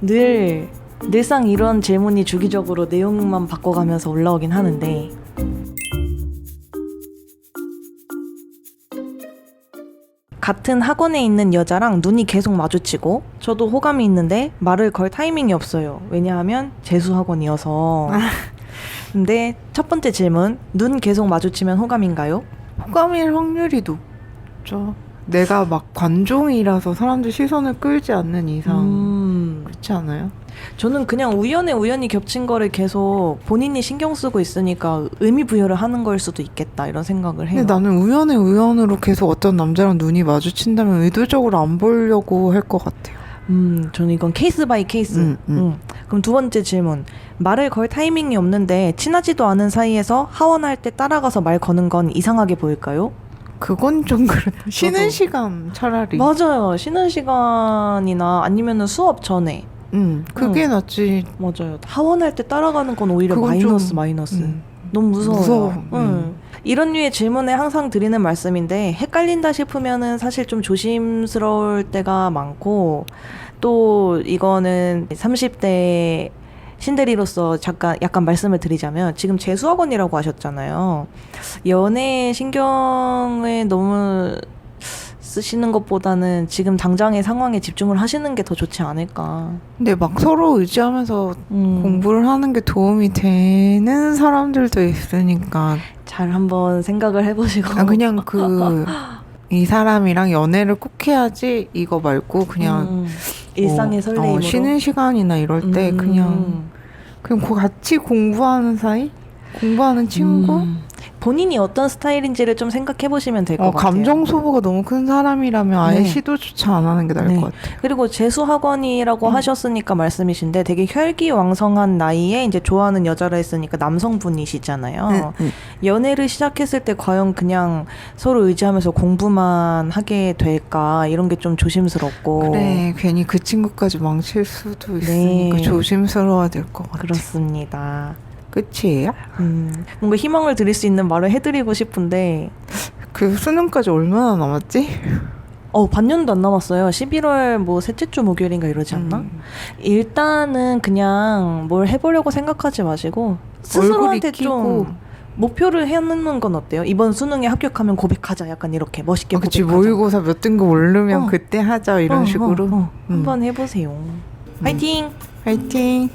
늘 늘상 이런 질문이 주기적으로 내용만 바꿔가면서 올라오긴 하는데 같은 학원에 있는 여자랑 눈이 계속 마주치고 저도 호감이 있는데 말을 걸 타이밍이 없어요. 왜냐하면 재수 학원이어서. 근데 첫 번째 질문 눈 계속 마주치면 호감인가요? 호감일 확률이 높죠. 내가 막 관종이라서 사람들 시선을 끌지 않는 이상 음, 그렇지 않아요? 저는 그냥 우연에 우연히 겹친 거를 계속 본인이 신경 쓰고 있으니까 의미 부여를 하는 걸 수도 있겠다 이런 생각을 해요. 근데 나는 우연의 우연으로 계속 어떤 남자랑 눈이 마주친다면 의도적으로 안 보려고 할 것 같아요. 음, 저는 이건 케이스 바이 케이스. 음, 음. 음. 그럼 두 번째 질문. 말을 걸 타이밍이 없는데 친하지도 않은 사이에서 하원할 때 따라가서 말 거는 건 이상하게 보일까요? 그건 좀 그렇다. 쉬는. 시간 차라리. 맞아요. 쉬는 시간이나 아니면은 수업 전에. 음, 그게 음. 낫지. 맞아요. 하원할 때 따라가는 건 오히려 마이너스 좀, 마이너스. 음. 너무 무서워요. 무서워. 응. 음. 이런 류의 질문에 항상 드리는 말씀인데 헷갈린다 싶으면은 사실 좀 조심스러울 때가 많고 또 이거는 30대 신대리로서 잠깐 약간 말씀을 드리자면 지금 재수학원이라고 하셨잖아요. 연애 신경을 너무 쓰시는 것보다는 지금 당장의 상황에 집중을 하시는 게 더 좋지 않을까. 근데 막 서로 의지하면서 음, 공부를 하는 게 도움이 되는 사람들도 있으니까 잘 한번 생각을 해보시고. 아, 그냥 그 이 사람이랑 연애를 꼭 해야지 이거 말고 그냥 음, 일상의 뭐, 설레임으로 어, 쉬는 시간이나 이럴 때 음. 그냥 그냥 고- 같이 공부하는 사이 공부하는 친구 음. 본인이 어떤 스타일인지를 좀 생각해 보시면 될 것 어, 같아요. 감정 소모가 너무 큰 사람이라면 아예 네. 시도조차 안 하는 게 나을 네. 것 같아요. 그리고 재수 학원이라고 음. 하셨으니까 말씀이신데 되게 혈기왕성한 나이에 이제 좋아하는 여자라 했으니까 남성분이시잖아요. 응, 응. 연애를 시작했을 때 과연 그냥 서로 의지하면서 공부만 하게 될까 이런 게 좀 조심스럽고 그래 괜히 그 친구까지 망칠 수도 있으니까 네. 조심스러워야 될 것 같아. 그렇습니다. 끝이에요? 음, 뭔가 희망을 드릴 수 있는 말을 해드리고 싶은데 그 수능까지 얼마나 남았지? 어 반년도 안 남았어요. 11월 뭐 셋째 주 목요일인가 이러지 않나? 음. 일단은 그냥 뭘 해보려고 생각하지 마시고 스스로한테. 좀 목표를 해놓는 건 어때요? 이번 수능에 합격하면 고백하자. 약간 이렇게 멋있게 아, 그치 고백하자. 모의고사 몇 등급 오르면 어. 그때 하자 이런 어, 식으로 어, 어. 음. 한번 해보세요. 파이팅! 화이팅